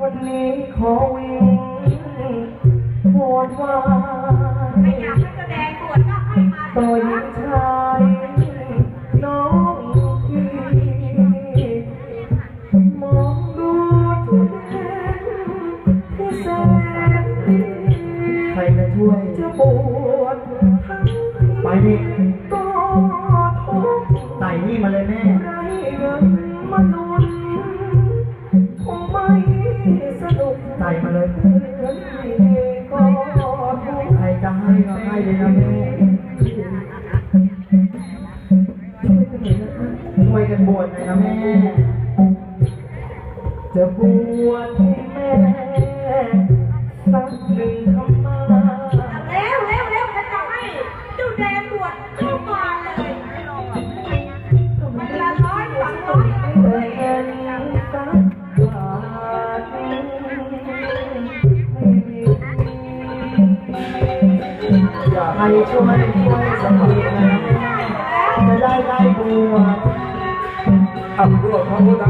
ขอวิ่งวอนวาใครยอยากให้แสดงบวชก็ให้มาต่อหญิงชายน้องพี่มองดูทุเรศที่แสนดีใครจะช่วย จะบวชทั้งไปดิก็ทุกข์ไต่นี่มาเลยแม่ นุกไต่มาเลยเพื่อนก็ทุกใครจะให้ก็ให้เลยนะแม่ช่วยกันบวชหน่อยนะแม่จะบวชให้แม่ อยากให้ช่วยช่วยสักทีนะจะได้ได้บวขอะรวบพระพุทธ